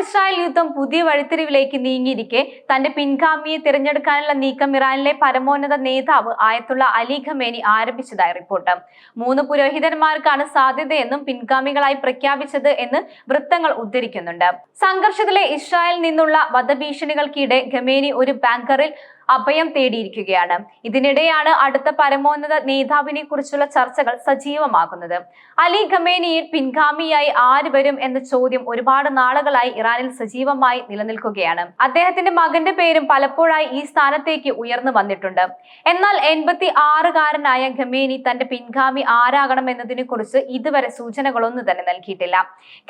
Israel യുദ്ധം പുതിയ വഴിത്തിരിവിലേക്ക് നീങ്ങിയിരിക്കെ. തന്റെ പിൻഗാമിയെ തിരഞ്ഞെടുക്കാനുള്ള നീക്കം ഇറാനിലെ പരമോന്നത നേതാവ് ആയത്തുള്ള അലി ഖമേനി ആരംഭിച്ചതായി റിപ്പോർട്ട്. മൂന്ന് പുരോഹിതന്മാർക്കാണ് സാധ്യതയെന്നും പിൻഗാമികളായി പ്രഖ്യാപിച്ചത് എന്ന് വൃത്തങ്ങൾ ഉദ്ധരിക്കുന്നുണ്ട്. സംഘർഷത്തിലെ ഇസ്രായേലിൽ നിന്നുള്ള വധഭീഷണികൾക്കിടെ ഖമേനി ഒരു ബാങ്കറിൽ അഭയം തേടിയിരിക്കുകയാണ്. ഇതിനിടെയാണ് അടുത്ത പരമോന്നത നേതാവിനെ കുറിച്ചുള്ള ചർച്ചകൾ സജീവമാകുന്നത്. അലി ഖമേനിയിൽ പിൻഗാമിയായി ആര് വരും എന്ന ചോദ്യം ഒരുപാട് നാളുകളായി ഇറാനിൽ സജീവമായി നിലനിൽക്കുകയാണ്. അദ്ദേഹത്തിന്റെ മകന്റെ പേരും പലപ്പോഴായി ഈ സ്ഥാനത്തേക്ക് ഉയർന്നു വന്നിട്ടുണ്ട്. എന്നാൽ എൺപത്തി ആറുകാരനായ ഖമേനി തന്റെ പിൻഗാമി ആരാകണം എന്നതിനെ കുറിച്ച് ഇതുവരെ സൂചനകളൊന്നും തന്നെ നൽകിയിട്ടില്ല.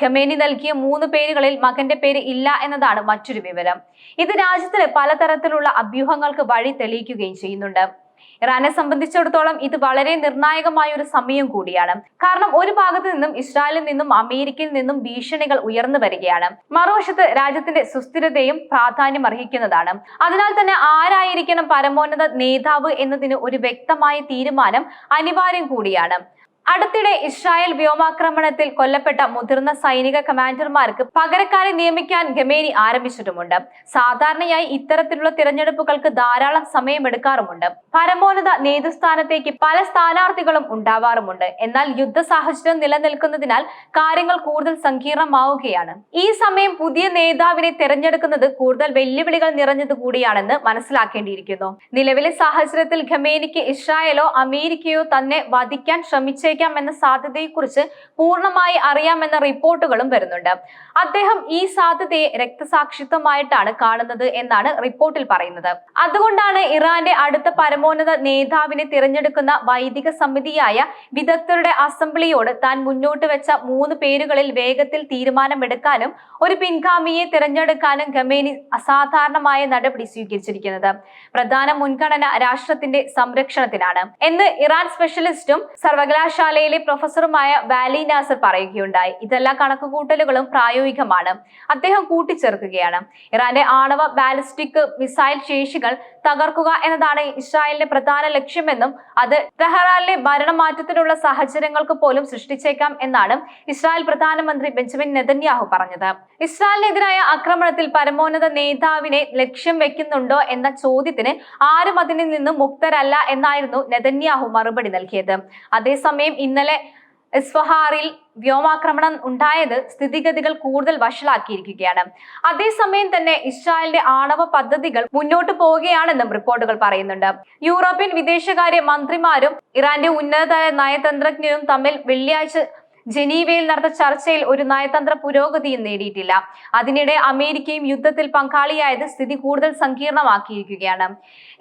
ഖമേനി നൽകിയ മൂന്ന് പേരുകളിൽ മകന്റെ പേര് ഇല്ല എന്നതാണ് മറ്റൊരു വിവരം. ഇത് രാജ്യത്തിലെ പലതരത്തിലുള്ള അഭ്യൂഹങ്ങൾക്ക് വഴി തെളിയിക്കുകയും ചെയ്യുന്നുണ്ട്. ഇറാനെ സംബന്ധിച്ചിടത്തോളം ഇത് വളരെ നിർണായകമായ ഒരു സമയം കൂടിയാണ്. കാരണം ഒരു ഭാഗത്ത് നിന്നും ഇസ്രായേലിൽ നിന്നും അമേരിക്കയിൽ നിന്നും ഭീഷണികൾ ഉയർന്നു വരികയാണ്. മറുവശത്ത് രാജ്യത്തിന്റെ സുസ്ഥിരതയും പ്രാധാന്യം അർഹിക്കുന്നതാണ്. അതിനാൽ തന്നെ ആരായിരിക്കണം പരമോന്നത നേതാവ് എന്നതിന് ഒരു വ്യക്തമായ തീരുമാനം അനിവാര്യം കൂടിയാണ്. അടുത്തിടെ ഇസ്രായേൽ വ്യോമാക്രമണത്തിൽ കൊല്ലപ്പെട്ട മുതിർന്ന സൈനിക കമാൻഡർമാർക്ക് പകരക്കാരെ നിയമിക്കാൻ ഗമേനി ആരംഭിച്ചിട്ടുമുണ്ട്. സാധാരണയായി ഇത്തരത്തിലുള്ള തിരഞ്ഞെടുപ്പുകൾക്ക് ധാരാളം സമയമെടുക്കാറുമുണ്ട്. പരമോന്നത നേതൃസ്ഥാനത്തേക്ക് പല സ്ഥാനാർത്ഥികളും ഉണ്ടാവാറുമുണ്ട്. എന്നാൽ യുദ്ധ സാഹചര്യം നിലനിൽക്കുന്നതിനാൽ കാര്യങ്ങൾ കൂടുതൽ സങ്കീർണമാവുകയാണ്. ഈ സമയം പുതിയ നേതാവിനെ തിരഞ്ഞെടുക്കുന്നത് കൂടുതൽ വെല്ലുവിളികൾ നിറഞ്ഞത് കൂടിയാണെന്ന് മനസ്സിലാക്കേണ്ടിയിരിക്കുന്നു. നിലവിലെ സാഹചര്യത്തിൽ ഖമേനിക്ക് ഇസ്രായേലോ അമേരിക്കയോ തന്നെ വധിക്കാൻ ശ്രമിച്ചേക്കാം എന്ന സാധ്യതയെക്കുറിച്ച് പൂർണമായി അറിയാമെന്ന റിപ്പോർട്ടുകളും വരുന്നുണ്ട്. അദ്ദേഹം ഈ സാധ്യതയെ രക്തസാക്ഷിത്വമായിട്ടാണ് കാണുന്നത് എന്നാണ് റിപ്പോർട്ടിൽ പറയുന്നത്. അതുകൊണ്ടാണ് ഇറാന്റെ അടുത്ത പരമോന്നത നേതാവിനെ തിരഞ്ഞെടുക്കുന്ന വൈദിക സമിതിയായ വിദഗ്ധരുടെ അസംബ്ലിയോട് താൻ മുന്നോട്ട് വെച്ച മൂന്ന് പേരുകളിൽ വേഗത്തിൽ തീരുമാനമെടുക്കാനും ഒരു പിൻഗാമിയെ തിരഞ്ഞെടുക്കാനും ഖമേനി അസാധാരണമായ നടപടി സ്വീകരിച്ചിരിക്കുന്നത്. പ്രധാന മുൻഗണന രാഷ്ട്രത്തിന്റെ സംരക്ഷണത്തിനാണ്. എന്ന് ഇറാൻ സ്പെഷ്യലിസ്റ്റും സർവകലാശാലയിലെ പ്രൊഫസറുമായ വാലി നാസർ പറയുകയുണ്ടായി. ഇതെല്ലാ കണക്കുകൂട്ടലുകളും പ്രായോഗികമാണ്. അദ്ദേഹം കൂട്ടിച്ചേർക്കുകയാണ്. ഇറാന്റെ ആണവ ബാലിസ്റ്റിക് മിസൈൽ ശേഷികൾ തകർക്കുക എന്നതാണ് ഇസ്രായേലിന്റെ പ്രധാന ലക്ഷ്യമെന്നും അത് ടെഹ്റാനിലെ ഭരണമാറ്റത്തിനുള്ള സാഹചര്യങ്ങൾക്ക് പോലും സൃഷ്ടിച്ചേക്കാം എന്നാണ് ഇസ്രായേൽ പ്രധാനമന്ത്രി ബെഞ്ചമിൻ നെതന്യാഹു പറഞ്ഞത്. ഇസ്രായേലിനെതിരായ ആക്രമണത്തിൽ പരമോന്നത നേതാവിനെ ലക്ഷ്യം വെക്കുന്നുണ്ടോ എന്ന ചോദ്യത്തിന് ആരും അതിൽ നിന്നും മുക്തരല്ല എന്നായിരുന്നു നെതന്യാഹു മറുപടി നൽകിയത്. അതേസമയം ഇന്നലെ ഇസ്ഫഹാറിൽ വ്യോമാക്രമണം ഉണ്ടായത് സ്ഥിതിഗതികൾ കൂടുതൽ വഷളാക്കിയിരിക്കുകയാണ്. അതേസമയം തന്നെ ഇസ്രായേലിന്റെ ആണവ പദ്ധതികൾ മുന്നോട്ട് പോവുകയാണെന്നും റിപ്പോർട്ടുകൾ പറയുന്നുണ്ട്. യൂറോപ്യൻ വിദേശകാര്യ മന്ത്രിമാരും ഇറാന്റെ ഉന്നത നയതന്ത്രജ്ഞരും തമ്മിൽ വെള്ളിയാഴ്ച ജനീവയിൽ നടന്ന ചർച്ചയിൽ ഒരു നയതന്ത്ര പുരോഗതിയും നേടിയിട്ടില്ല. അതിനിടെ അമേരിക്കയും യുദ്ധത്തിൽ പങ്കാളിയായത് സ്ഥിതി കൂടുതൽ സങ്കീർണമാക്കിയിരിക്കുകയാണ്.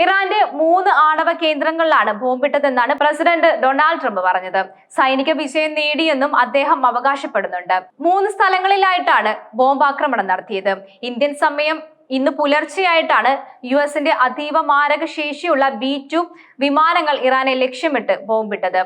ഇറാന്റെ മൂന്ന് ആണവ കേന്ദ്രങ്ങളിലാണ് ബോംബിട്ടതെന്നാണ് പ്രസിഡന്റ് ഡൊണാൾഡ് ട്രംപ് പറഞ്ഞത്. സൈനിക വിജയം നേടിയെന്നും അദ്ദേഹം അവകാശപ്പെടുന്നുണ്ട്. മൂന്ന് സ്ഥലങ്ങളിലായിട്ടാണ് ബോംബാക്രമണം നടത്തിയത്. ഇന്ത്യൻ സമയം ഇന്ന് പുലർച്ചെയായിട്ടാണ് യു എസിന്റെ അതീവ മാരക ശേഷിയുള്ള ബി ടു വിമാനങ്ങൾ ഇറാനെ ലക്ഷ്യമിട്ട് ബോംബിട്ടത്.